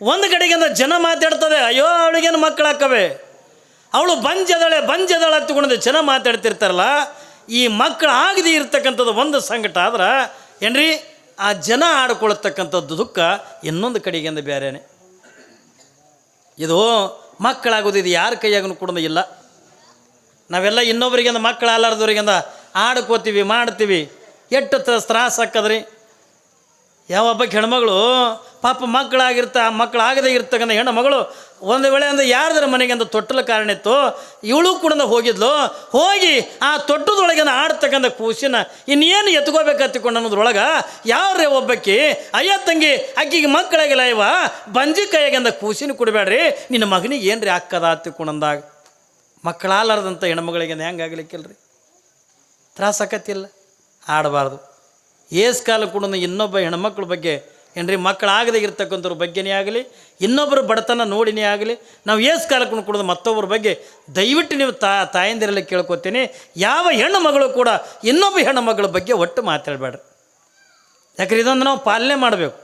ಒಂದು ಕಡೆಗಿಂದ ಜನ ಮಾತಾಡ್ತದೆ, ಅಯ್ಯೋ, ಅವಳಿಗೇನು ಮಕ್ಕಳಾಕವೆ ಅವಳು ಬಂಜದಳೆ, ಬಂಜದಳ ಹತ್ತಿಕೊಂಡು ಜನ ಮಾತಾಡ್ತಿರ್ತಾರಲ್ಲ, ಈ ಮಕ್ಕಳು ಆಗದೆ ಇರ್ತಕ್ಕಂಥದ್ದು ಒಂದು ಸಂಕಟ ಆದ್ರೆ ಏನ್ರಿ, ಆ ಜನ ಆಡ್ಕೊಳ್ತಕ್ಕಂಥದ್ದು ದುಃಖ ಇನ್ನೊಂದು ಕಡೆಗಿಂದ ಬೇರೆನೆ. ಇದು ಮಕ್ಕಳಾಗೋದು ಇದು ಯಾರ ಕೈಯಾಗೂ ಕೂಡ ಇಲ್ಲ. ನಾವೆಲ್ಲ ಇನ್ನೊಬ್ರಿಗಿಂದ ಮಕ್ಕಳು ಆಲಾರ್ದವ್ರಿಗಿಂದ ಆಡ್ಕೋತೀವಿ, ಮಾಡ್ತೀವಿ. ಎಷ್ಟು ತ್ರಾಸ ಹಾಕದ್ರಿ ಯಾವೊಬ್ಬ ಹೆಣ್ಮಗಳು ಪಾಪ ಮಕ್ಕಳಾಗಿರ್ತ, ಮಕ್ಕಳಾಗದೇ ಇರ್ತಕ್ಕಂಥ ಹೆಣ್ಣು ಮಗಳು ಒಂದು ವೇಳೆ ಅಂದ್ರೆ ಯಾರ್ದರ ಮನೆಗೆ ಅಂತ ತೊಟ್ಟಲ ಕಾರಣ ಇತ್ತು, ಇವಳು ಕೂಡ ಹೋಗಿದ್ಲು, ಹೋಗಿ ಆ ತೊಟ್ಟದೊಳಗೆ ಆಡ್ತಕ್ಕಂಥ ಕೂಸಿನ ಇನ್ನೇನು ಎತ್ಕೋಬೇಕತ್ತಿಕೊಂಡು ಅನ್ನೋದ್ರೊಳಗೆ ಯಾವ್ರೇ ಒಬ್ಬಕ್ಕಿ? ಅಯ್ಯ ತಂಗಿ, ಅಕ್ಕಿಗೆ ಮಕ್ಕಳಾಗಿಲ್ಲ ಇವ, ಬಂಜಿ ಕೈಯಾಗಂದ ಕೂಸಿನ ಕೊಡಬೇಡ್ರಿ, ನಿನ್ನ ಮಗನಿಗೆ ಏನ್ರಿ ಅಕ್ಕದ ಹತ್ತಿಕೊಂಡಂದಾಗ ಮಕ್ಕಳಾಲಾರ್ದಂಥ ಹೆಣ್ಮಗಳಿಗೆ ಹೆಂಗಾಗ್ಲಿಕ್ಕಿಲ್ರಿ ತ್ರಾಸ ಆಕತ್ತಿಲ್ಲ, ಆಡಬಾರ್ದು. ಏಸ್ ಕಾಲ ಕೂಡ ಇನ್ನೊಬ್ಬ ಹೆಣ್ಮಕ್ಳ ಬಗ್ಗೆ ಏನ್ರಿ, ಮಕ್ಕಳಾಗದೇ ಇರತಕ್ಕಂಥವ್ರ ಬಗ್ಗೆನೇ ಆಗಲಿ, ಇನ್ನೊಬ್ಬರ ಬಡತನ ನೋಡಿನೇ ಆಗಲಿ, ನಾವು ಏಸ್ ಕಾಲಕ್ಕೂ ಕೂಡ ಮತ್ತೊಬ್ಬರ ಬಗ್ಗೆ ದಯವಿಟ್ಟು ನೀವು ತಾ, ತಾಯಂದಿರಲ್ಲ ಕೇಳ್ಕೊತೀನಿ. ಯಾವ ಹೆಣ್ಣು ಮಗಳು ಕೂಡ ಇನ್ನೊಬ್ಬ ಹೆಣ್ಣು ಮಗಳ ಬಗ್ಗೆ ಒಟ್ಟು ಮಾತಾಡಬೇಡ್ರಿ. ಯಾಕಂದ್ರೆ ಇದೊಂದು ನಾವು ಪಾಲನೆ ಮಾಡಬೇಕು.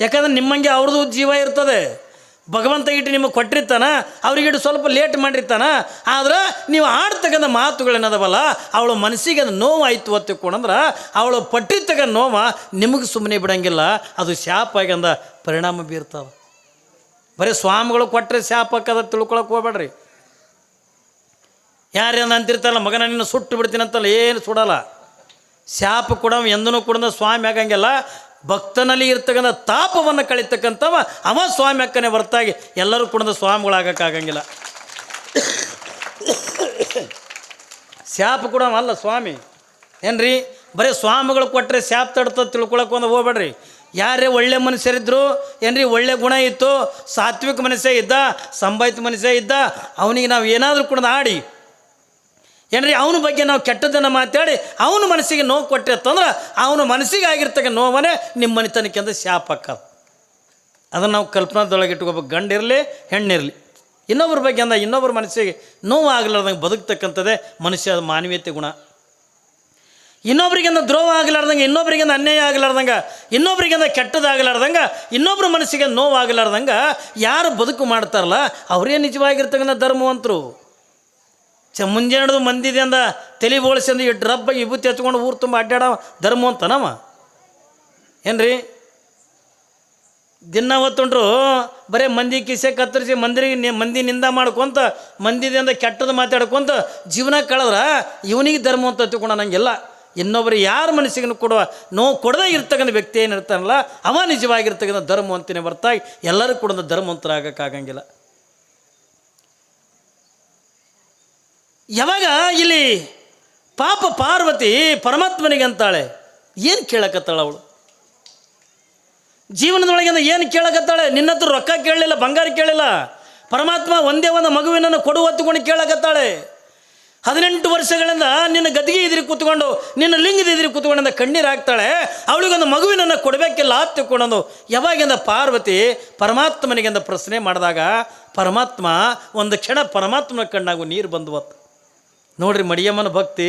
ಯಾಕಂದ್ರೆ ನಿಮ್ಮಂಗೆ ಅವ್ರದ್ದು ಜೀವ ಇರ್ತದೆ. ಭಗವಂತ ಇಟ್ಟು ನಿಮಗೆ ಕೊಟ್ಟಿರ್ತಾನ ಅವ್ರಿಗಿಟ್ಟು ಸ್ವಲ್ಪ ಲೇಟ್ ಮಾಡಿರ್ತಾನ, ಆದ್ರೆ ನೀವು ಆಡ್ತಕ್ಕಂಥ ಮಾತುಗಳೇನದವಲ್ಲ, ಅವಳ ಮನಸ್ಸಿಗೆ ಅದು ನೋವು ಆಯ್ತು ಕೊಡಂದ್ರೆ ಅವಳು ಪಟ್ಟಿರ್ತಕ್ಕ ನೋವ ನಿಮಗೆ ಸುಮ್ಮನೆ ಬಿಡಂಗಿಲ್ಲ, ಅದು ಶಾಪ ಆಗಂದ ಪರಿಣಾಮ ಬೀರ್ತಾವೆ. ಬರೀ ಸ್ವಾಮಿಗಳು ಕೊಟ್ಟರೆ ಶಾಪ ಹಾಕದ ತಿಳ್ಕೊಳಕ್ಕೆ ಹೋಗ್ಬೇಡ್ರಿ. ಯಾರೇನು ಅಂತಿರ್ತಾರಲ್ಲ, ಮಗನ ನಿನ್ನ ಸುಟ್ಟು ಬಿಡ್ತೀನಿ ಅಂತಲ್ಲ ಏನು ಸುಡಲ್ಲ. ಶಾಪ ಕೂಡ ಎಂದೂ ಕೂಡ ಸ್ವಾಮಿ ಆಗಂಗಿಲ್ಲ ಭಕ್ತನಲ್ಲಿ ಇರ್ತಕ್ಕಂಥ ತಾಪವನ್ನು ಕಳಿತಕ್ಕಂಥವ ಅವ ಸ್ವಾಮಿ ಅಕ್ಕನೆ ಹೊರತಾಗಿ ಎಲ್ಲರೂ ಕೂಡ ಸ್ವಾಮಿಗಳಾಗಕ್ಕಾಗಂಗಿಲ್ಲ. ಶಾಪ ಕೂಡ ಅಲ್ಲ ಸ್ವಾಮಿ. ಏನ್ರಿ? ಬರೀ ಸ್ವಾಮಿಗಳು ಕೊಟ್ಟರೆ ಶಾಪ ತಡತ ತಿಳ್ಕೊಳಕ್ಕೆ ಒಂದು ಹೋಗ್ಬೇಡ್ರಿ. ಯಾರೇ ಒಳ್ಳೆ ಮನುಷ್ಯರಿದ್ದರು ಏನ್ರಿ, ಒಳ್ಳೆ ಗುಣ ಇತ್ತು, ಸಾತ್ವಿಕ ಮನುಷ್ಯ ಇದ್ದ ಸಂಭಾಯಿತ ಮನುಷ್ಯ ಇದ್ದ, ಅವನಿಗೆ ನಾವು ಏನಾದರೂ ಕೂಡ ಆಡಿ ಏನ್ರಿ, ಅವನ ಬಗ್ಗೆ ನಾವು ಕೆಟ್ಟದ್ದನ್ನು ಮಾತಾಡಿ ಅವನ ಮನಸ್ಸಿಗೆ ನೋವು ಕೊಟ್ಟೆ ಅಂತಂದ್ರೆ ಅವನ ಮನಸ್ಸಿಗೆ ಆಗಿರ್ತಕ್ಕ ನೋವನೇ ನಿಮ್ಮ ಮನೆತನಕ್ಕೆ ಅಂದರೆ ಶಾಪ ಹಾಕೋದು ಅದನ್ನು ನಾವು ಕಲ್ಪನಾದೊಳಗೆ ಇಟ್ಕೋಬೇಕು. ಗಂಡಿರಲಿ, ಹೆಣ್ಣಿರಲಿ. ಇನ್ನೊಬ್ಬರ ಬಗ್ಗೆ ಅಂದ ಇನ್ನೊಬ್ಬರ ಮನಸ್ಸಿಗೆ ನೋವು ಆಗಲಾರ್ದಂಗೆ ಬದುಕ್ತಕ್ಕಂಥದ್ದೇ ಮನುಷ್ಯ ಮಾನವೀಯತೆ ಗುಣ. ಇನ್ನೊಬ್ರಿಗಿಂದ ದ್ರೋಹ ಆಗಲಾರ್ದಂಗೆ ಇನ್ನೊಬ್ರಿಗಿಂದ ಅನ್ಯಾಯ ಆಗಲಾರ್ದಂಗೆ ಇನ್ನೊಬ್ರಿಗಿಂದ ಕೆಟ್ಟದಾಗಲಾರ್ದಂಗೆ ಇನ್ನೊಬ್ಬರ ಮನಸ್ಸಿಗೆ ನೋವು ಆಗಲಾರ್ದಂಗೆ ಯಾರು ಬದುಕು ಮಾಡ್ತಾರಲ್ಲ, ಅವರೇ ನಿಜವಾಗಿರ್ತಕ್ಕಂಥ ಧರ್ಮವಂತರು. ಚ ಮುಂಜಾನೆದು ಮಂದಿದೆ ಅಂದ, ತಲೆ ಬೋಳಿಸಿ ಅಂದ್ರೆ ಇಟ್ಟು ರಬ್ಬ ವಿಭೂತಿ ಹಚ್ಕೊಂಡು ಊರು ತುಂಬ ಅಡ್ಡಾಡ, ಧರ್ಮ ಅಂತನವ ಏನ್ರಿ? ದಿನ ಹೊತ್ತುಂಟ್ರು ಬರೀ ಮಂದಿ ಕಿಸೆ ಕತ್ತರಿಸಿ ಮಂದಿರಿಗೆ ಮಂದಿ ನಿಂದ ಮಾಡ್ಕೊಂತ ಅಂದ ಕೆಟ್ಟದ ಮಾತಾಡ್ಕೊಂತ, ಜೀವನ ಕಳೆದ್ರೆ ಇವನಿಗೆ ಧರ್ಮ ಅಂತ ತಿಳ್ಕೊಂಡು ನಂಗೆಲ್ಲ. ಇನ್ನೊಬ್ಬರು ಯಾರ ಮನಸ್ಸಿಗೂ ಕೊಡುವ, ನೋವು ಕೊಡದೇ ಇರ್ತಕ್ಕಂಥ ವ್ಯಕ್ತಿ ಏನಿರ್ತಾನಲ್ಲ, ಅವ ನಿಜವಾಗಿರ್ತಕ್ಕಂಥ ಧರ್ಮ ಅಂತಾನೆ ಬರ್ತಾಗಿ ಎಲ್ಲರೂ ಕೂಡ ಧರ್ಮವಂತರಾಗಕ್ಕಾಗಂಗಿಲ್ಲ. ಯಾವಾಗ ಇಲ್ಲಿ ಪಾಪ ಪಾರ್ವತಿ ಪರಮಾತ್ಮನಿಗೆ ಅಂತಾಳೆ? ಏನು ಕೇಳಕತ್ತಾಳೆ ಅವಳು? ಜೀವನದೊಳಗಿಂದ ಏನು ಕೇಳಕತ್ತಾಳೆ? ನಿನ್ನ ಹತ್ರ ರೊಕ್ಕ ಕೇಳಲಿಲ್ಲ, ಬಂಗಾರ ಕೇಳಿಲ್ಲ ಪರಮಾತ್ಮ ಒಂದೇ ಒಂದು ಮಗುವಿನನ್ನು ಕೊಡು ಹೊತ್ತುಕೊಂಡು ಕೇಳಕತ್ತಾಳೆ. ಹದಿನೆಂಟು ವರ್ಷಗಳಿಂದ ನಿನ್ನ ಗದಿಗೆ ಇದ್ರಿ ಕೂತ್ಕೊಂಡು, ನಿನ್ನ ಲಿಂಗದ ಇದ್ರಿ ಕೂತ್ಕೊಂಡಿಂದ ಕಣ್ಣೀರು ಹಾಕ್ತಾಳೆ. ಅವಳಿಗೊಂದು ಮಗುವಿನನ್ನು ಕೊಡಬೇಕಿಲ್ಲ ತಿಳ್ಕೊಂಡು ಯಾವಾಗಿಂದ ಪಾರ್ವತಿ ಪರಮಾತ್ಮನಿಗೆಂದ ಪ್ರಶ್ನೆ ಮಾಡಿದಾಗ, ಪರಮಾತ್ಮ ಒಂದು ಕ್ಷಣ ಪರಮಾತ್ಮನ ಕಣ್ಣಾಗು ನೀರು ಬಂದುವತ್ತು ನೋಡ್ರಿ ಮಡಿಯಮ್ಮನ ಭಕ್ತಿ,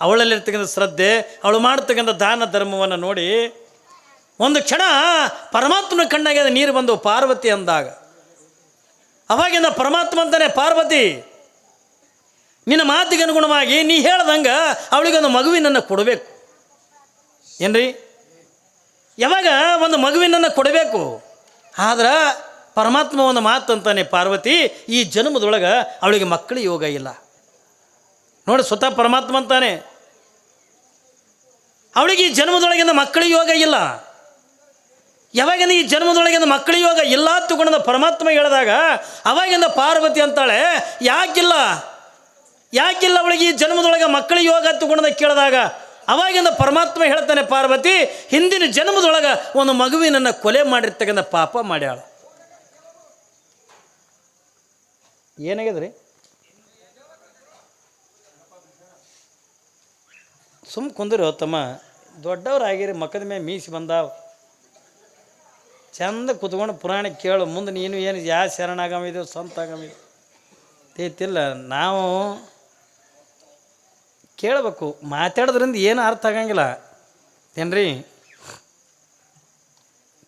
ಅವಳಲ್ಲಿರ್ತಕ್ಕಂಥ ಶ್ರದ್ಧೆ, ಅವಳು ಮಾಡ್ತಕ್ಕಂಥ ದಾನ ಧರ್ಮವನ್ನು ನೋಡಿ, ಒಂದು ಕ್ಷಣ ಪರಮಾತ್ಮನ ಕಣ್ಣಾಗೆ ನೀರು ಬಂದು ಪಾರ್ವತಿ ಅಂದಾಗ. ಅವಾಗಿಂದ ಪರಮಾತ್ಮ ಅಂತಾನೆ, ಪಾರ್ವತಿ, ನಿನ್ನ ಮಾತಿಗೆ ಅನುಗುಣವಾಗಿ ನೀ ಹೇಳ್ದಂಗೆ ಅವಳಿಗೊಂದು ಮಗುವಿನನ್ನು ಕೊಡಬೇಕು. ಏನ್ರಿ? ಯಾವಾಗ ಒಂದು ಮಗುವಿನನ್ನು ಕೊಡಬೇಕು? ಆದ್ರೆ ಪರಮಾತ್ಮ ಒಂದು ಮಾತು ಅಂತಾನೆ, ಪಾರ್ವತಿ, ಈ ಜನ್ಮದೊಳಗೆ ಅವಳಿಗೆ ಮಕ್ಕಳ ಯೋಗ ಇಲ್ಲ. ನೋಡಿ ಸ್ವತಃ ಪರಮಾತ್ಮ ಅಂತಾನೆ. ಅವಳಿಗೆ ಈ ಜನ್ಮದೊಳಗಿನ ಮಕ್ಕಳ ಯೋಗ ಇಲ್ಲ. ಯಾವಾಗಿಂದ ಈ ಜನ್ಮದೊಳಗಿಂದ ಮಕ್ಕಳ ಯೋಗ ಇಲ್ಲ ತಗೊಂಡ ಪರಮಾತ್ಮ ಹೇಳಿದಾಗ, ಅವಾಗಿಂದ ಪಾರ್ವತಿ ಅಂತಾಳೆ, ಯಾಕಿಲ್ಲ? ಯಾಕಿಲ್ಲ ಅವಳಿಗೆ ಈ ಜನ್ಮದೊಳಗೆ ಮಕ್ಕಳ ಯೋಗ ತಗೊಂಡ ಕೇಳಿದಾಗ? ಅವಾಗಿಂದ ಪರಮಾತ್ಮ ಹೇಳ್ತಾನೆ, ಪಾರ್ವತಿ, ಹಿಂದಿನ ಜನ್ಮದೊಳಗೆ ಒಂದು ಮಗುವಿನನ್ನು ಕೊಲೆ ಮಾಡಿರ್ತಕ್ಕಂಥ ಪಾಪ ಮಾಡ್ಯಾಳ. ಏನಾಗ್ಯದ್ರಿ ಸುಮ್ ಕುಂದ್ರು ತಮ್ಮ ದೊಡ್ಡವ್ರು ಆಗಿರಿ ಮಕ್ಕದ ಮೇಲೆ ಮೀಸಿ ಬಂದಾವ. ಚಂದ ಕುತ್ಕೊಂಡು ಪುರಾಣ ಕೇಳು, ಮುಂದೆ ನೀನು ಏನು, ಯಾ ಶರಣಾಗಮಿದೆವು ಸ್ವಂತ ಆಗಮಿದೆ ತಿಲ್ಲ ನಾವು ಕೇಳಬೇಕು, ಮಾತಾಡೋದ್ರಿಂದ ಏನು ಅರ್ಥ ಆಗಂಗಿಲ್ಲ. ಏನ್ರಿ?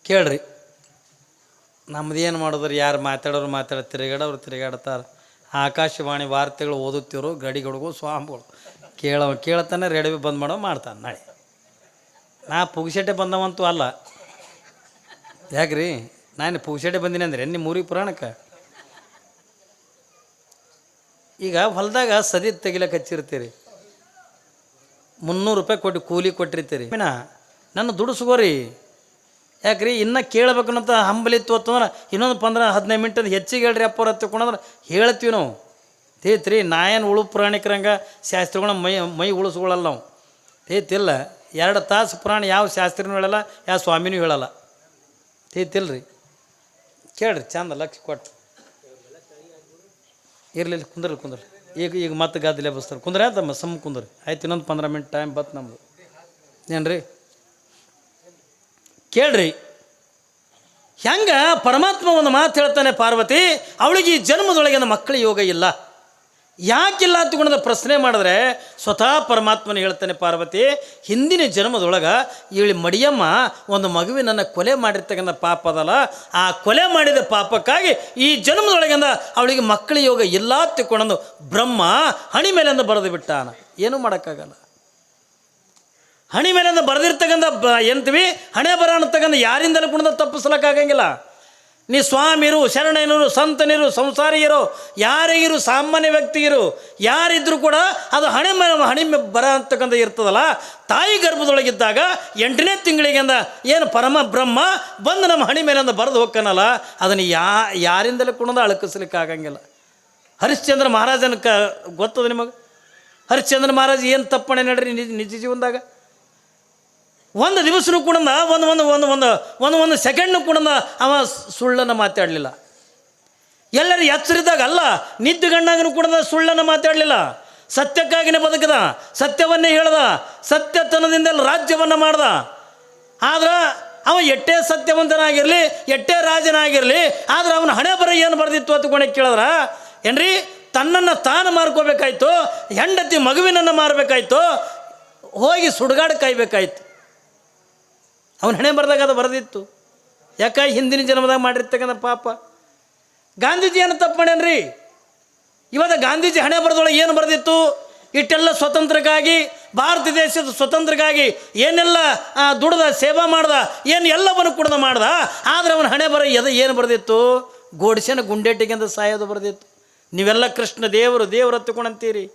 ಕೇಳ್ರಿ. ನಮ್ದು ಏನು ಮಾಡಿದ್ರು? ಯಾರು ಮಾತಾಡೋರು ಮಾತಾಡ, ತಿರುಗಾಡೋರು ತಿರುಗಾಡ್ತಾರೆ. ಆಕಾಶವಾಣಿ ವಾರ್ತೆಗಳು ಓದುತ್ತಿರೋ ಗಡಿಗಡುಗು, ಸ್ವಾಮಿಗಳು. ಕೇಳೋ, ಕೇಳ್ತಾನೆ ರೇಡಿಯೋ ಬಂದ್ ಮಾಡೋ ಮಾಡ್ತಾನೆ ನಾಳೆ. ನಾ ಪುಗ್ಸೆಟ್ಟೆ ಬಂದವಂತೂ ಅಲ್ಲ. ಯಾಕ್ರಿ? ನಾನು ಪುಗ್ಸೆಟ್ಟೆ ಬಂದೀನಿ ಅಂದ್ರೆ ನಿಮ್ಮ ಊರಿಗೆ ಪುರಾಣಕ್ಕೆ? ಈಗ ಹೊಲದಾಗ ಸದಿ ತೆಗಿಲಕ್ಕೆ ಹಚ್ಚಿರ್ತೀರಿ. ಮುನ್ನೂರು ರೂಪಾಯಿ ಕೊಟ್ಟು ಕೂಲಿ ಕೊಟ್ಟಿರ್ತೀರಿ. ಮೀನಾ ನನ್ನ ದುಡಿಸ್ಕೋರಿ. ಯಾಕ್ರಿ? ಇನ್ನೂ ಕೇಳಬೇಕನ್ನಂತ ಹಂಬಲಿತ್ತು ಅಂತಂದ್ರೆ ಇನ್ನೊಂದು ಪಂದ್ರ ಹದಿನೈದು ಮಿನಿಟ್ ಹೆಚ್ಚಿಗೆ ಹೇಳ್ರಿ ಅಪ್ಪರ ಹತ್ತಿಕೊಂಡ್ರೆ ಹೇಳ್ತೀವಿ ನಾವು. ತೇತ್ರಿ ನಾಯನ್ ಉಳು ಪ್ರಾಣಿಕರಂಗ ಶಾಸ್ತ್ರಿಗಳ ಮೈ ಮೈ ಉಳಿಸ್ಕೊಳ್ಳಲ್ಲ ನಾವು. ತೇತಿಲ್ಲ, ಎರಡು ತಾಸು ಪುರಾಣ ಯಾವ ಶಾಸ್ತ್ರಿನೂ ಹೇಳಲ್ಲ, ಯಾವ ಸ್ವಾಮಿನೂ ಹೇಳಲ್ಲ. ತೇತಿಲ್ರಿ. ಕೇಳ್ರಿ, ಚಂದ ಲಕ್ಷ ಕೊಟ್ಟು. ಇರಲಿಲ್ಲ ಕುಂದ್ರಲಿ ಕುಂದ್ರಲಿ. ಈಗ ಈಗ ಮತ್ತೆ ಗದ್ದಲೆ ಬಸ್ತಾರೆ. ಕುಂದ್ರೆ ಆಯ್ತಮ್ಮ, ಸಮ್ ಕುಂದ್ರಿ. ಆಯ್ತು, ಇನ್ನೊಂದು ಪಂದ್ರ ಮಿನಿಟ್ ಟೈಮ್ ಬತ್ತು ನಮ್ಮದು ಏನ್ರಿ? ಕೇಳ್ರಿ. ಹೆಂಗ ಪರಮಾತ್ಮ ಒಂದು ಮಾತು ಹೇಳ್ತಾನೆ ಪಾರ್ವತಿ, ಅವಳಿಗೆ ಈ ಜನ್ಮದೊಳಗಿನ ಮಕ್ಕಳ ಯೋಗ ಇಲ್ಲ. ಯಾಕಿಲ್ಲ ಅಂತಕೊಂಡ ಪ್ರಶ್ನೆ ಮಾಡಿದ್ರೆ ಸ್ವತಃ ಪರಮಾತ್ಮನ ಹೇಳ್ತಾನೆ, ಪಾರ್ವತಿ, ಹಿಂದಿನ ಜನ್ಮದೊಳಗೆ ಇವಳಿ ಮಡಿಯಮ್ಮ ಒಂದು ಮಗುವಿನನ್ನು ಕೊಲೆ ಮಾಡಿರ್ತಕ್ಕಂಥ ಪಾಪ ಅದಲ್ಲ. ಆ ಕೊಲೆ ಮಾಡಿದ ಪಾಪಕ್ಕಾಗಿ ಈ ಜನ್ಮದೊಳಗಿಂದ ಅವಳಿಗೆ ಮಕ್ಕಳ ಯೋಗ ಇಲ್ಲ ತಿಳ್ಕೊಂಡು ಬ್ರಹ್ಮ ಹಣಿ ಮೇಲಿಂದ ಬರೆದು ಬಿಟ್ಟಾನ. ಏನೂ ಮಾಡೋಕ್ಕಾಗಲ್ಲ. ಹಣಿ ಮೇಲಿಂದ ಬರೆದಿರ್ತಕ್ಕಂಥ ಎಂತೀವಿ ಹಣೆ ಬರ ಅಂತಕ್ಕಂಥ ಯಾರಿಂದಲೂ ಕೂಡ ತಪ್ಪಿಸ್ಲಕ್ಕಾಗಂಗಿಲ್ಲ. ನೀ ಸ್ವಾಮಿರು ಶರಣನಿರು, ಸಂತನಿರು, ಸಂಸಾರಿಯರು, ಯಾರಿಗಿರು ಸಾಮಾನ್ಯ ವ್ಯಕ್ತಿಗಿರು, ಯಾರಿದ್ರು ಕೂಡ ಅದು ಹಣೆ ಹಣೆ ಬರ ಅಂತಕ್ಕಂಥ ಇರ್ತದಲ್ಲ, ತಾಯಿ ಗರ್ಭದೊಳಗಿದ್ದಾಗ ಎಂಟನೇ ತಿಂಗಳಿಗೆಂದ ಏನು ಪರಮ ಬ್ರಹ್ಮ, ಬಂದು ನಮ್ಮ ಹಣೆ ಮೇಲಿಂದ ಬರೆದು ಹೋಗ್ಕನಲ್ಲ ಅದನ್ನು ಯಾ, ಯಾರಿಂದಲೂ ಕೂಡ ಅಳಕಿಸ್ಲಿಕ್ಕೆ ಆಗಂಗಿಲ್ಲ. ಹರಿಶ್ಚಂದ್ರ ಮಹಾರಾಜನ ಕ, ಗೊತ್ತದ ನಿಮಗೆ? ಹರಿಶ್ಚಂದ್ರ ಮಹಾರಾಜ್ ಏನು ತಪ್ಪಣೆ ನಡ್ರಿ ನಿಜ ನಿಜ ಜೀವನದಾಗ? ಒಂದು ದಿವಸನೂ ಕೂಡ ಒಂದು ಒಂದು ಒಂದು ಒಂದು ಒಂದು ಒಂದು ಸೆಕೆಂಡ್ನು ಕೂಡ ಅವ ಸುಳ್ಳನ್ನು ಮಾತಾಡಲಿಲ್ಲ. ಎಲ್ಲರೂ ಎಚ್ಚರಿದ್ದಾಗ ಅಲ್ಲ ನಿದ್ದೆಗಣ್ಣಾಗನು ಕೂಡ ಸುಳ್ಳನ್ನು ಮಾತಾಡಲಿಲ್ಲ. ಸತ್ಯಕ್ಕಾಗಿನೇ ಬದುಕದ, ಸತ್ಯವನ್ನೇ ಹೇಳ್ದ, ಸತ್ಯತನದಿಂದ ರಾಜ್ಯವನ್ನು ಮಾಡ್ದ. ಆದ್ರೆ ಅವ ಎಟ್ಟೇ ಸತ್ಯವಂತನಾಗಿರಲಿ ಎಟ್ಟೇ ರಾಜನಾಗಿರಲಿ, ಆದ್ರೆ ಅವನ ಹಣೆ ಬರ ಏನು ಬರೆದಿತ್ತು ಅಂತ ಕೇಳಿದ್ರ, ಏನ್ರಿ, ತನ್ನನ್ನು ತಾನು ಮಾರ್ಕೋಬೇಕಾಯ್ತು, ಹೆಂಡತಿ ಮಗುವಿನನ್ನು ಮಾರಬೇಕಾಯ್ತು, ಹೋಗಿ ಸುಡುಗಾಡು ಕಾಯ್ಬೇಕಾಯ್ತು. ಅವನ ಹಣೆ ಬರೆದಾಗ ಅದು ಬರೆದಿತ್ತು. ಯಾಕೆ ಹಿಂದಿನ ಜನ್ಮದಾಗ ಮಾಡಿರ್ತಕ್ಕಂಥ ಪಾಪ? ಗಾಂಧೀಜಿ ಏನು ತಪ್ಪು ಮಾಡ್ಯಾನ್ರಿ? ಇವತ್ತು ಗಾಂಧೀಜಿ ಹಣೆ ಬರೆದೊಳಗೆ ಏನು ಬರೆದಿತ್ತು? ಇಟ್ಟೆಲ್ಲ ಸ್ವತಂತ್ರಕ್ಕಾಗಿ, ಭಾರತ ದೇಶದ ಸ್ವತಂತ್ರಕ್ಕಾಗಿ ಏನೆಲ್ಲ ದುಡ್ದ ಸೇವಾ ಮಾಡ್ದ, ಏನು ಎಲ್ಲವನ್ನು ಕೂಡ ಮಾಡ್ದ, ಆದರೆ ಅವನ ಹಣೆ ಬರ ಎದ ಏನು ಬರೆದಿತ್ತು? ಗೋಡ್ಸೆನ ಅಂತ ಸಾಯೋದು ಬರೆದಿತ್ತು. ನೀವೆಲ್ಲ ಕೃಷ್ಣ ದೇವರು ದೇವರು ಹತ್ತುಕೊಂಡಂತೀರಿ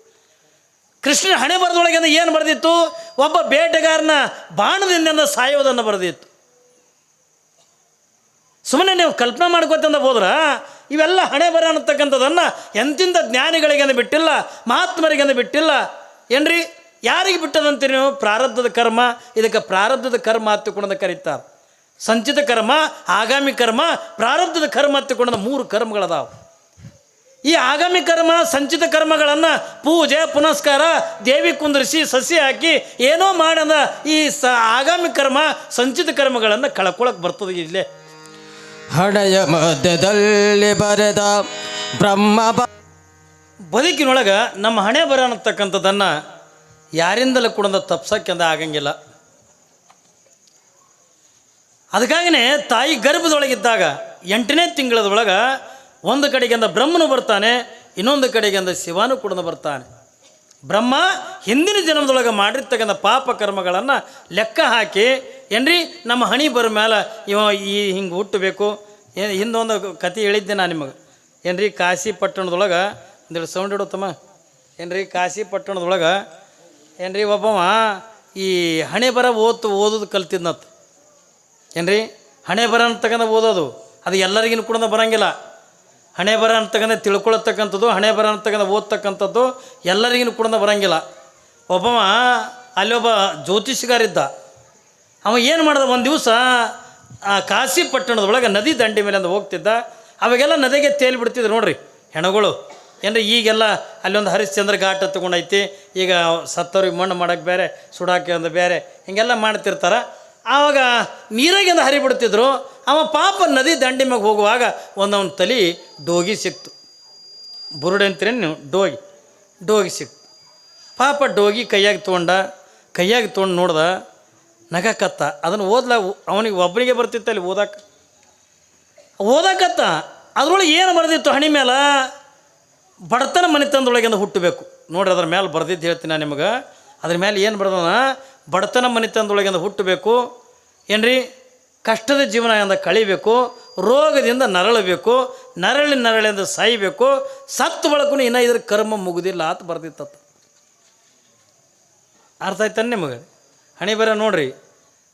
ಕೃಷ್ಣ ಹಣೆ ಬರೆದೊಳಗಿಂದ ಏನು ಬರೆದಿತ್ತು? ಒಬ್ಬ ಬೇಟೆಗಾರನ ಬಾಣದಿಂದ ಸಾಯೋದನ್ನು ಬರೆದಿತ್ತು. ಸುಮ್ಮನೆ ನೀವು ಕಲ್ಪನೆ ಮಾಡ್ಕೋತಂದ ಹೋದ್ರ, ಇವೆಲ್ಲ ಹಣೆ ಬರ ಅನ್ನತಕ್ಕಂಥದ್ದನ್ನು ಎಂತಿಂಥ ಜ್ಞಾನಿಗಳಿಗೆಂದು ಬಿಟ್ಟಿಲ್ಲ, ಮಹಾತ್ಮರಿಗೆಂದು ಬಿಟ್ಟಿಲ್ಲ. ಏನ್ರಿ? ಯಾರಿಗೆ ಬಿಟ್ಟದಂತೀರಿ ನೀವು? ಪ್ರಾರಬ್ಧದ ಕರ್ಮ, ಇದಕ್ಕೆ ಪ್ರಾರಬ್ಧದ ಕರ್ಮ ಹತ್ತುಕೊಂಡ ಕರೀತಾರೆ. ಸಂಚಿತ ಕರ್ಮ, ಆಗಾಮಿ ಕರ್ಮ, ಪ್ರಾರಬ್ಧದ ಕರ್ಮ ಹತ್ತುಕೊಂಡ ಮೂರು ಕರ್ಮಗಳದಾವು. ಈ ಆಗಾಮಿ ಕರ್ಮ ಸಂಚಿತ ಕರ್ಮಗಳನ್ನು ಪೂಜೆ ಪುನಸ್ಕಾರ ದೇವಿ ಕುಂದರಿಸಿ ಸಸಿ ಹಾಕಿ ಏನೋ ಮಾಡದ ಈ ಸ ಆಗಾಮಿ ಕರ್ಮ ಸಂಚಿತ ಕರ್ಮಗಳನ್ನು ಕಳ್ಕೊಳಕ್ಕೆ ಬರ್ತದೆ ಇಲ್ಲೇ. ಹಣೆಯ ಮಧ್ಯದಲ್ಲಿ ಬರೆದ ಬ್ರಹ್ಮ ಬದುಕಿನೊಳಗೆ ನಮ್ಮ ಹಣೆ ಬರ ಅನ್ನತಕ್ಕಂಥದ್ದನ್ನು ಯಾರಿಂದಲೂ ಕೂಡ ತಪ್ಸಕ್ಕೆಂದ ಆಗಂಗಿಲ್ಲ. ಅದಕ್ಕಾಗಿಯೇ ತಾಯಿ ಗರ್ಭದೊಳಗಿದ್ದಾಗ ಎಂಟನೇ ತಿಂಗಳದೊಳಗೆ ಒಂದು ಕಡೆಗಿಂದ ಬ್ರಹ್ಮನು ಬರ್ತಾನೆ, ಇನ್ನೊಂದು ಕಡೆಗಿಂದ ಶಿವನು ಕೂಡ ಬರ್ತಾನೆ. ಬ್ರಹ್ಮ ಹಿಂದಿನ ಜನ್ಮದೊಳಗೆ ಮಾಡಿರ್ತಕ್ಕಂಥ ಪಾಪ ಕರ್ಮಗಳನ್ನು ಲೆಕ್ಕ ಹಾಕಿ, ಏನ್ರಿ, ನಮ್ಮ ಹಣಿ ಬರ ಮೇಲೆ ಇವ ಈ ಹಿಂಗೆ ಹುಟ್ಟಬೇಕು. ಹಿಂದೊಂದು ಕತೆ ಹೇಳಿದ್ದೆ ನಾನು ನಿಮಗೆ. ಏನ್ರಿ, ಕಾಶಿ ಪಟ್ಟಣದೊಳಗೆ ಒಂದೇಳು ಸೌಂಡ್ ಇಡುತ್ತಮ್ಮ ಏನ್ರಿ, ಕಾಶಿ ಪಟ್ಟಣದೊಳಗೆ, ಏನ್ರಿ, ಒಬ್ಬವ ಈ ಹಣೆ ಬರ ಓದ್ತು, ಓದೋದು ಕಲ್ತಿದ್ನತ್. ಏನ್ರಿ, ಹಣೆ ಬರ ಅಂತಕ್ಕಂಥ ಓದೋದು, ಅದು ಎಲ್ಲರಿಗೂ ಕೂಡ ಬರಂಗಿಲ್ಲ. ಹಣೆ ಬರ ಅಂತಕ್ಕಂಥ ತಿಳ್ಕೊಳತಕ್ಕಂಥದ್ದು, ಹಣೆ ಬರ ಅಂತಕ್ಕಂಥ ಓದ್ತಕ್ಕಂಥದ್ದು ಎಲ್ಲರಿಗೂ ಕೂಡ ಬರಂಗಿಲ್ಲ. ಒಬ್ಬವ ಅಲ್ಲೊಬ್ಬ ಜ್ಯೋತಿಷಿಗಾರಿದ್ದ ಅವ ಏನು ಮಾಡ್ದ? ಒಂದು ದಿವಸ ಆ ಕಾಶಿ ಪಟ್ಟಣದೊಳಗೆ ನದಿ ದಂಡೆ ಮೇಲೆ ಅಂತ ಹೋಗ್ತಿದ್ದ. ಅವಾಗೆಲ್ಲ ನದಿಗೆ ತೇಲಿ ಬಿಡ್ತಿದ್ರು ನೋಡ್ರಿ ಹೆಣಗಳು. ಏನ್ರಿ ಈಗೆಲ್ಲ ಅಲ್ಲೊಂದು ಹರಿಶ್ಚಂದ್ರ ಘಾಟ್ ತೊಗೊಂಡೈತಿ ಈಗ ಸತ್ತವ್ರಿಗೆ ಮಣ್ಣು ಮಾಡೋಕ್ಕೆ ಬೇರೆ, ಸುಡಾಕೆ ಒಂದು ಬೇರೆ, ಹಿಂಗೆಲ್ಲ ಮಾಡ್ತಿರ್ತಾರೆ. ಆವಾಗ ನೀರಾಗಿಂದ ಹರಿಬಿಡ್ತಿದ್ರು. ಅವ ಪಾಪ ನದಿ ದಂಡಿ ಮ್ಯಾಗ ಹೋಗುವಾಗ ಒಂದವನ ತಲೆ ಡೋಗಿ ಸಿಕ್ತು. ಬುರುಡೆ ಅಂತೀರೇನು ಡೋಗಿ. ಡೋಗಿ ಸಿಕ್ತು. ಪಾಪ ಡೋಗಿ ಕೈಯಾಗ ತೊಗೊಂಡ, ಕೈಯಾಗ ತೊಗೊಂಡು ನೋಡ್ದ ನಗಕತ್ತ. ಅದನ್ನು ಓದ್ಲ ಅವನಿಗೆ ಒಬ್ಬನಿಗೆ ಬರ್ತಿತ್ತು ಅಲ್ಲಿ ಓದಕ್ಕೆ ಓದಕತ್ತ. ಅದ್ರೊಳಗೆ ಏನು ಬರೆದಿತ್ತು ಹಣಿ ಮೇಲೆ ಬಡತನ ಮನೆತನದೊಳಗಿಂದ ಹುಟ್ಟಬೇಕು. ನೋಡ್ರಿ ಅದ್ರ ಮೇಲೆ ಬರ್ದಿದ್ದು ಹೇಳ್ತೀನಿ ನಾನು ನಿಮಗೆ. ಅದ್ರ ಮೇಲೆ ಏನು ಬರ್ದನ ಬಡತನ ಮನೆತನದೊಳಗಿಂದ ಹುಟ್ಟಬೇಕು. ಏನ್ರಿ? ಕಷ್ಟದ ಜೀವನದಿಂದ ಕಳಿಬೇಕು, ರೋಗದಿಂದ ನರಳಬೇಕು, ನರಳಿ ನರಳಿಂದ ಸಾಯಬೇಕು, ಸತ್ತು ಬಳಕು ಇನ್ನೂ ಇದ್ರ ಕರ್ಮ ಮುಗುದಿಲ್ಲ ಅಂತ ಬರ್ದಿತ್ತತ್ತ ಅರ್ಥ. ಆಯ್ತಾನೆ ನಿಮಗೆ? ಹಣಿ ಬರ ನೋಡ್ರಿ.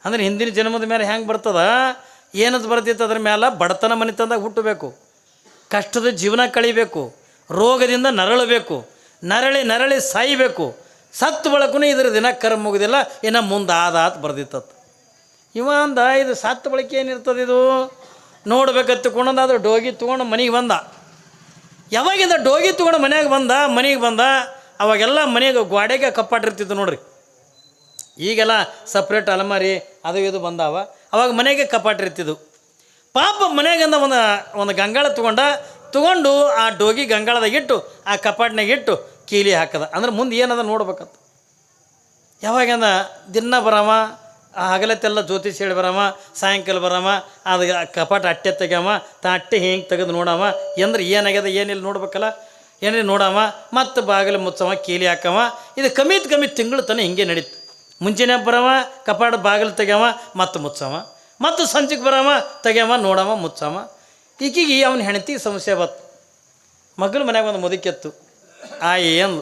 ಅಂದ್ರೆ ಹಿಂದಿನ ಜನ್ಮದ ಮೇಲೆ ಹೆಂಗೆ ಬರ್ತದ? ಏನದು ಬರ್ತಿತ್ತು ಅದ್ರ ಮೇಲೆ ಬಡತನ ಮನೆ ತಂದಾಗ ಹುಟ್ಟಬೇಕು. ಕಷ್ಟದ ಜೀವನ ಕಳಿಬೇಕು. ರೋಗದಿಂದ ನರಳಬೇಕು. ನರಳಿ ನರಳಿ ಸಾಯಬೇಕು. ಸತ್ತು ಬಳಕು ಇದ್ರ ದಿನ ಕರ್ಮ ಮುಗುದಿಲ್ಲ, ಇನ್ನು ಮುಂದಾದ ಆತ ಅಂತ ಬರ್ದಿತ್ತತ್ತು ಇವ ಅಂದ, ಇದು ಸತ್ತ ಬಳಕೆ ಏನಿರ್ತದೆ ಇದು? ನೋಡ್ಬೇಕತ್ತು ತಗೊಂಡು ಡೋಗಿ ತೊಗೊಂಡು ಮನೆಗೆ ಬಂದ. ಯಾವಾಗಿಂದ ಡೋಗಿ ತೊಗೊಂಡು ಮನೆಯಾಗ ಬಂದ, ಮನೆಗೆ ಬಂದ, ಅವಾಗೆಲ್ಲ ಮನೆಗೆ ಗೋಡೆಗೆ ಕಪ್ಪಾಟಿರ್ತಿತ್ತು ನೋಡ್ರಿ. ಈಗೆಲ್ಲ ಸಪ್ರೇಟ್ ಅಲಮಾರಿ, ಅದು ಇದು ಬಂದಾವ. ಅವಾಗ ಮನೆಗೆ ಕಪ್ಪಾಟಿರ್ತಿದ್ವು ಪಾಪ ಮನೆಗಿಂದ ಒಂದು ಒಂದು ಗಂಗಾಳ ತೊಗೊಂಡ, ತೊಗೊಂಡು ಆ ಡೋಗಿ ಗಂಗಾಳದಾಗ ಇಟ್ಟು, ಆ ಕಪಾಟ್ನಾಗ ಇಟ್ಟು ಕೀಲಿ ಹಾಕದ. ಅಂದ್ರೆ ಮುಂದೆ ಏನದ ನೋಡ್ಬೇಕತ್ತು. ಯಾವಾಗಂದ ದಿನ ಬರವ? ಹಗಲತ್ತೆಲ್ಲ ಜ್ಯೋತಿಷ್ ಹೇಳಿ ಬರಮ್ಮ ಸಾಯಂಕಾಲ ಬರಮ್ಮ ಅದು ಕಪಾಟ ಅಟ್ಟೆ ತೆಗಮ್ಮ ತಾ ಅಟ್ಟೆ ಹಿಂಗೆ ತೆಗೆದು ನೋಡವ ಅಂದ್ರೆ ಏನಾಗ್ಯದ, ಏನಿಲ್ಲ ನೋಡ್ಬೇಕಲ್ಲ? ಏನೇ ನೋಡಮ್ಮ ಮತ್ತು ಬಾಗಿಲು ಮುಚ್ಚವ ಕೀಲಿ ಹಾಕವ ಇದು ಕಮ್ಮಿತ್ ಕಮ್ಮಿ ತಿಂಗಳು ತನಕ ಹಿಂಗೆ ನಡೀತು. ಮುಂಚೆನೇ ಬರವ ಕಪಾಟ ಬಾಗಿಲು ತೆಗ್ಯಾವ ಮತ್ತು ಮುಚ್ಚವ ಮತ್ತು ಸಂಜೆಗೆ ಬರವ ತೆಗ್ಯಾವ ನೋಡವ ಮುಚ್ಚವ ಈಕಿಗೆ ಅವನ ಹೆಣತಿ ಸಮಸ್ಯೆ ಬತ್ತು ಮಗಳು ಮನ್ಯಾಗ ಒಂದು ಮುದುಕೆತ್ತು ಆ ಏನು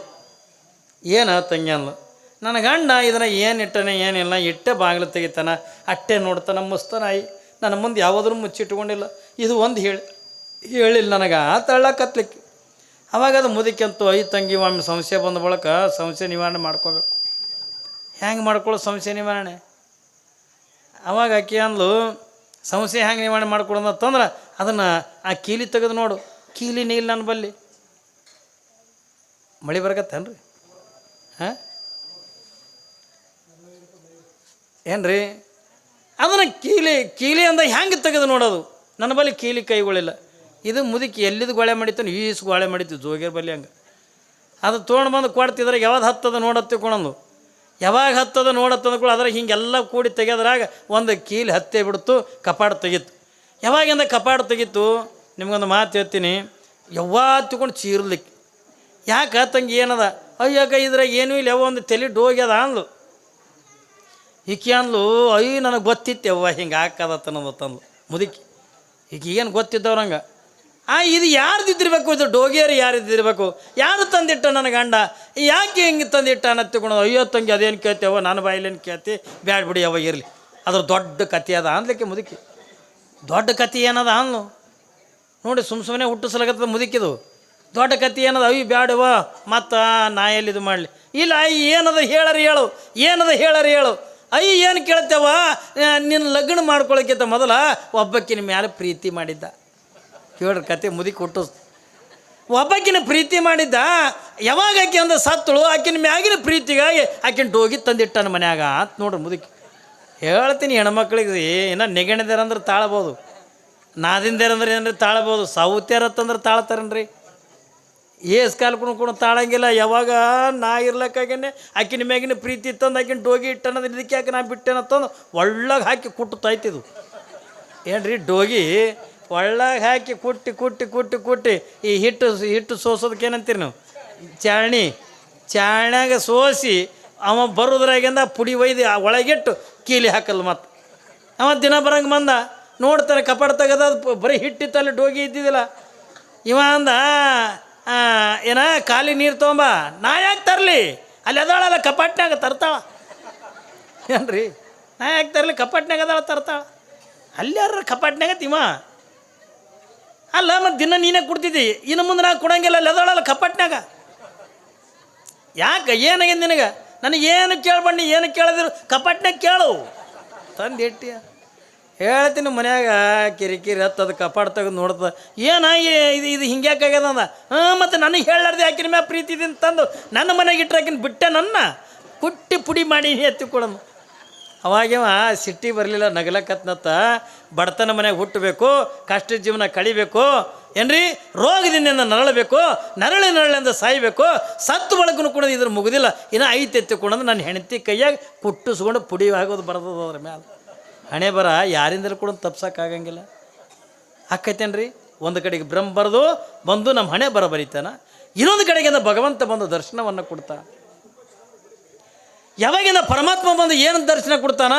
ಏನು ತಂಗಿ ಅಂದ್ಲು? ನನ್ನ ಗಂಡ ಇದನ್ನು ಏನು ಇಟ್ಟನೆ ಏನಿಲ್ಲ ಇಟ್ಟೆ ಬಾಗಿಲು ತೆಗಿತಾನ, ಅಟ್ಟೆ ನೋಡ್ತಾನೆ ಮುಸ್ತನಾಯಿ ನನ್ನ ಮುಂದೆ ಯಾವುದ್ರೂ ಮುಚ್ಚಿಟ್ಕೊಂಡಿಲ್ಲ ಇದು ಒಂದು ಹೇಳಿ, ಹೇಳಿಲ್ಲ ನನಗೆ, ಆ ತಳ್ಳಕತ್ಲಿಕ್ಕೆ ಅವಾಗ ಅದು ಮುದುಕೆಂತು ಐ ತಂಗಿ, ಒಮ್ಮೆ ಸಮಸ್ಯೆ ಬಂದ ಬಳಕ ಸಮಸ್ಯೆ ನಿವಾರಣೆ ಮಾಡ್ಕೋಬೇಕು. ಹೆಂಗೆ ಮಾಡ್ಕೊಳ್ಳೋ ಸಮಸ್ಯೆ ನಿವಾರಣೆ? ಅವಾಗ ಆಕೆ ಅಂದ್ಲು ಸಮಸ್ಯೆ ಹೆಂಗೆ ನಿವಾರಣೆ ಮಾಡ್ಕೊಡೋದಂತಂದ್ರೆ ಅದನ್ನು ಆ ಕೀಲಿ ತೆಗೆದು ನೋಡು. ಕೀಲಿ ನೀಲ್ ನನ್ನ ಬಲ್ಲಿ. ಮಳೆ ಬರಕತ್ತೇನ್ರಿ? ಹಾಂ? ಏನ್ರಿ? ಅದನ್ನು ಕೀಲಿ ಕೀಲಿ ಅಂದ ಹೆಂಗೆ ತೆಗೆದು ನೋಡೋದು? ನನ್ನ ಬಳಿ ಕೀಲಿ ಕೈಗಳಿಲ್ಲ. ಇದು ಮುದುಕಿ ಎಲ್ಲಿದ್ದು ಗೋಳೆ ಮಾಡಿತ್ತು ಈಸ್ ಗೋಳೆ ಮಾಡಿತ್ತು, ಜೋಗಿಯರ್ ಬಲ್ಲಿ ಹಂಗೆ. ಅದು ತೊಗೊಂಡು ಬಂದು ಕೊಡ್ತಿದ್ರೆ ಯಾವಾಗ ಹತ್ತದ ನೋಡತ್ತೆ ಕೊಣಂದು ಯಾವಾಗ ಹತ್ತದ ನೋಡತ್ತದ ಕೂಡ ಅದ್ರಾಗ ಹಿಂಗೆಲ್ಲ ಕೂಡಿ ತೆಗೆದ್ರಾಗ ಒಂದು ಕೀಲಿ ಹತ್ತೇ ಬಿಡ್ತು, ಕಪಾಟ ತೆಗಿತ್ತು ಯಾವಾಗಿಂದ ಕಪಾಡು ತೆಗಿತು? ನಿಮ್ಗೊಂದು ಮಾತು ಹೇಳ್ತೀನಿ. ಯಾವಾಗ ತಗೊಂಡು ಚೀರ್ಲಿಕ್ಕೆ. ಯಾಕೆ ತಂಗಿ ಏನದ? ಅಯ್ಯಾಕ ಇದ್ರಾಗ ಏನೂ ಇಲ್ಲ ಯಾವ ಒಂದು ತಲೆ ಡೋಗ್ಯದ ಅಂದ್ಲು. ಈಕಿ ಅಂದ್ಲು, ಅಯ್ಯ, ನನಗೆ ಗೊತ್ತಿತ್ತು ಅವ್ವ ಹಿಂಗೆ ಹಾಕದತ್ತ ಅನ್ನೋದು ತಂದ್ಲು ಮುದುಕಿ. ಈಗ ಏನು ಗೊತ್ತಿದ್ದವ್ರಂಗೆ ಆ, ಇದು ಯಾರ್ದಿದ್ದಿರ್ಬೇಕು ಇದು? ಡೋಗಿಯರು ಯಾರಿದ್ದಿರ್ಬೇಕು? ಯಾರು ತಂದಿಟ್ಟ ನನ್ನ ಗಂಡ? ಯಾಕೆ ಹಿಂಗೆ ತಂದಿಟ್ಟ ಅನ್ನೋ ತಿಳ್ಕೊಂಡು ಅಯ್ಯೋ, ತಂಗಿ, ಅದೇನು ಕೇಳ್ತೇವ ನನ್ನ ಬಾಯಿಲೇನು ಕೇಳ್ತಿ? ಬ್ಯಾಡ ಬಿಡಿ ಅವ ಇರಲಿ. ಅದ್ರ ದೊಡ್ಡ ಕತೆ ಅದ ಅನ್ಲಿಕ್ಕೆ ಮುದುಕಿ. ದೊಡ್ಡ ಕತೆ ಏನದ ಅಂದ್ಲು? ನೋಡಿ ಸುಮ್ಮ ಸುಮ್ಮನೆ ಹುಟ್ಟಿಸ್ಲಾಗತ್ತದ ಮುದುಕಿದು. ದೊಡ್ಡ ಕತೆ ಏನದ? ಅಯ್ಯ ಬ್ಯಾಡವ ಮತ್ತು ನಾ ಎಲ್ಲಿ ಇದು ಮಾಡಲಿ? ಇಲ್ಲ, ಅಯ್ಯ, ಏನದ? ಹೇಳರಿ ಹೇಳು. ಏನದ? ಹೇಳರಿ ಹೇಳು. ಅಯ್ಯ, ಏನು ಕೇಳ್ತೇವ? ನಿನ್ನ ಲಗ್ನ ಮಾಡ್ಕೊಳಕ್ಕಿಂತ ಮೊದಲ ಒಬ್ಬಕ್ಕಿನ ಮೇಲೆ ಪ್ರೀತಿ ಮಾಡಿದ್ದ. ಕೇಳ್ರಿ ಕತೆ ಮುದಿ ಕೊಟ್ಟು. ಒಬ್ಬಾಕಿನ ಪ್ರೀತಿ ಮಾಡಿದ್ದ, ಯಾವಾಗ ಆಕೆ ಅಂದ ಸತ್ತಳು, ಆಕಿನ ಮ್ಯಾಗಿನ ಪ್ರೀತಿಗಾಗಿ ಆಕಿನ ಡೋಗಿ ತಂದಿಟ್ಟನ ಮನ್ಯಾಗ ಅಂತ ನೋಡ್ರಿ ಮುದುಕಿ ಹೇಳ್ತೀನಿ ಹೆಣ್ಮಕ್ಳಿಗೆ ಏನೋ ನೆಗಣದಿರಂದ್ರೆ ತಾಳ್ಬೋದು. ನಾದಿಂದೇರಂದ್ರೆ ಏನಂದ್ರೆ ತಾಳ್ಬೋದು? ಸಾವುತ್ಯಾರತ್ತಂದ್ರೆ ತಾಳ್ತಾರನ್ರಿ? ಏಸ್ ಕಾಲ ಕೂಡ ಕೂಡ ತಾಳಂಗಿಲ್ಲ, ಯಾವಾಗ ನಾ ಇರ್ಲಕ್ಕಾಗೇನೆ ಆಕಿನ ಮ್ಯಾಗಿನ ಪ್ರೀತಿ ತಂದು, ಆಕಿನ ಡೋಗಿ ಇಟ್ಟನದ ಇದಕ್ಕೆ ಯಾಕೆ ನಾ ಬಿಟ್ಟೆನತ್ತಂದು ಒಳ್ಳಗೆ ಹಾಕಿ ಕುಟ್ಟು ತಾಯ್ತಿದು. ಏನ್ರಿ ಡೋಗಿ? ಒಳ್ಳಗೆ ಹಾಕಿ ಕುಟ್ಟಿ ಕುಟ್ಟಿ ಕುಟ್ಟಿ ಕುಟ್ಟಿ. ಈ ಹಿಟ್ಟು ಹಿಟ್ಟು ಸೋಸೋದಕ್ಕೆ ಏನಂತೀರಿ ನೀವು? ಚಾಣಿ ಚಾಣ್ಯಾಗ ಸೋಸಿ ಅವ ಬರೋದ್ರಾಗಿಂದ ಪುಡಿ ಒಯ್ದು ಒಳಗಿಟ್ಟು ಕೀಲಿ ಹಾಕಲ್ಲ ಮತ್ತೆ ಅವ ದಿನ ಬರಂಗೆ ಬಂದ ನೋಡ್ತಾನೆ ಕಪಾಟ ತೆಗೆದ ಬರೀ ಹಿಟ್ಟಿತ್ತಲ್ಲಿ ಡೋಗಿ ಇದ್ದಿದ್ದಿಲ್ಲ. ಇವ ಅಂದ ಏನ, ಖಾಲಿ ನೀರು ತೊಗೊಂಬ. ನಾ ಯಾಕೆ ತರಲಿ? ಅಲ್ಲಿ ಅದಾಳಲ್ಲ ಕಪಾಟ್ನಾಗ ತರ್ತಾಳ. ಏನ್ರಿ? ನಾ ಯಾಕೆ ತರಲಿ? ಕಪಾಟ್ನಾಗ ಅದಾಳ, ತರ್ತಾಳ. ಅಲ್ಲಿ ಯಾರ ಕಪಾಟ್ನಾಗ ತಿಮ್ಮ ಅಲ್ಲ, ಮತ್ತು ದಿನ ನೀನೇ ಕುಡ್ತಿದ್ದಿ. ಇನ್ನು ಮುಂದೆ ನಾ ಕೊಡಂಗಿಲ್ಲ, ಅಲ್ಲಿ ಅದಾಳಲ್ಲ ಕಪಾಟ್ನಾಗ ಯಾಕೆ ಏನಾಗಿಂದ ನಿನಗೆ? ನನಗೆ ಏನು ಕೇಳ್ಬಣ್ಣಿ, ಏನು ಕೇಳಿದ್ರು? ಕಪಾಟ್ನಾಗ ಕೇಳು. ತಂದು ಇಟ್ಟಿ ಹೇಳ್ತೀನಿ ಮನ್ಯಾಗ, ಕಿರಿಕಿರಿ ಹತ್ತದ ಕಪಾಡ್ ತೆಗೆದು ನೋಡ್ತದ. ಏನಾಗಿ ಇದು ಇದು ಹಿಂಗ್ಯಾಕಾಗ್ಯದ ಅಂದ? ಹಾಂ, ಮತ್ತು ನನಗೆ ಹೇಳಾರ್ದೆ ಮ್ಯಾಗ ಪ್ರೀತಿ ಇದೀನಿ ತಂದು ನನ್ನ ಮನೆಗೆ ಇಟ್ಟರೆ ಆಕಿನ ಬಿಟ್ಟೆ ನನ್ನ? ಕುಟ್ಟಿ ಪುಡಿ ಮಾಡಿ ಎತ್ತಿ ಕೊಡೋನು. ಅವಾಗೇವ ಸಿಟ್ಟಿ ಬರಲಿಲ್ಲ, ನಗಲಕತ್ನತ್ತ. ಬಡತನ ಮನೆಗೆ ಹುಟ್ಟಬೇಕು, ಕಷ್ಟ ಜೀವನ ಕಳಿಬೇಕು. ಏನ್ರಿ? ರೋಗದಿಂದ ನರಳಬೇಕು, ನರಳಿ ನರಳಿಂದ ಸಾಯಬೇಕು. ಸತ್ತು ಬಳಕನು ಕೂಡ ಇದ್ರ ಮುಗುದಿಲ್ಲ. ಇನ್ನು ಐತೆ ಎತ್ತಿಕೊಂಡು ನನ್ನ ಹೆಂಡತಿ ಕೈಯಾಗ ಕುಟ್ಟಿಸ್ಕೊಂಡು ಪುಡಿ ಆಗೋದು ಬರ್ತದ ಅದ್ರ ಮ್ಯಾಲೆ. ಹಣೆ ಬರ ಯಾರಿಂದಲೂ ಕೂಡ ತಪ್ಸೋಕ್ಕಾಗಂಗಿಲ್ಲ ಆಕೈತೇನ್ರಿ? ಒಂದು ಕಡೆಗೆ ಬ್ರಹ್ಮ ಬರೆದು, ಬಂದು ನಮ್ಮ ಹಣೆ ಬರ ಬರೀತಾನ. ಇನ್ನೊಂದು ಕಡೆಗಿಂದ ಭಗವಂತ ಬಂದು ದರ್ಶನವನ್ನು ಕೊಡ್ತಾ. ಯಾವಾಗಿಂದ ಪರಮಾತ್ಮ ಬಂದು ಏನಂತ ದರ್ಶನ ಕೊಡ್ತಾನ?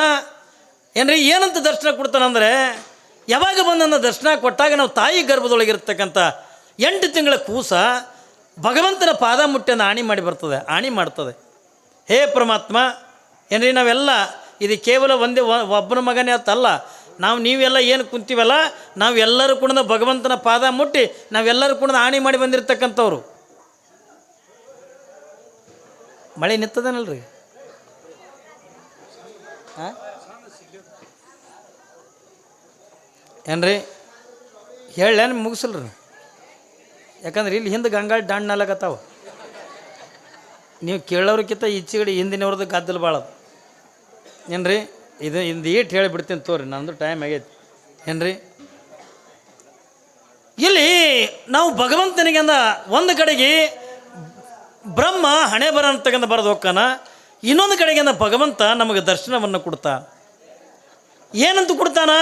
ಏನ್ರಿ, ಏನಂತ ದರ್ಶನ ಕೊಡ್ತಾನಂದ್ರೆ, ಯಾವಾಗ ಬಂದನ್ನು ದರ್ಶನ ಕೊಟ್ಟಾಗ ನಾವು ತಾಯಿ ಗರ್ಭದೊಳಗಿರ್ತಕ್ಕಂಥ ಎಂಟು ತಿಂಗಳ ಕೂಸ ಭಗವಂತನ ಪಾದ ಮುಟ್ಟಿಯನ್ನು ಆಣಿ ಮಾಡಿ ಬರ್ತದೆ, ಆಣಿ ಮಾಡ್ತದೆ. ಹೇ ಪರಮಾತ್ಮ, ಏನ್ರಿ, ನಾವೆಲ್ಲ ಇದು ಕೇವಲ ಒಂದೇ ಒಬ್ಬನ ಮಗನೇ ಅಂತಲ್ಲ ನಾವು ನೀವೆಲ್ಲ ಏನು ಕುಂತೀವಲ್ಲ ನಾವೆಲ್ಲರೂ ಕೂಡ ಭಗವಂತನ ಪಾದ ಮುಟ್ಟಿ, ನಾವೆಲ್ಲರೂ ಕೂಡ ಆಣಿ ಮಾಡಿ ಬಂದಿರತಕ್ಕಂಥವ್ರು. ಮಳೆ ನಿಂತದನಲ್ರಿ? ಹಾಂ ಏನ್ರಿ? ಹೇಳೇನು ಮುಗಿಸಲ್ರಿ. ಯಾಕಂದ್ರೆ ಇಲ್ಲಿ ಹಿಂದೆ ಗಂಗಾಳ ಡಾಣ್ ನಾಲಕತ್ತಾವ ನೀವು ಕೇಳೋರ್ಕಿಂತ ಈಚೆಗಡೆ ಹಿಂದಿನವ್ರದ್ದು ಗದ್ದಲು ಏನ್ರಿ? ಇದು ಇಂದು ಏಟ್ ಹೇಳಿಬಿಡ್ತೀನಿ ತೋರಿ, ನಂದು ಟೈಮ್ ಆಗೈತಿ. ಏನ್ರಿ? ಇಲ್ಲಿ ನಾವು ಭಗವಂತನಿಗೆ ಅಂದ ಒಂದು ಕಡೆಗೆ ಬ್ರಹ್ಮ ಹಣೆ ಬರ ಅಂತಕ್ಕಂಥ ಬರೆದು ಹೋಗ್ತಾನ, ಇನ್ನೊಂದು ಕಡೆಗೆ ಅಂದ ಭಗವಂತ ನಮಗೆ ದರ್ಶನವನ್ನು ಕೊಡ್ತಾ ಏನಂತ ಕೊಡ್ತಾನ?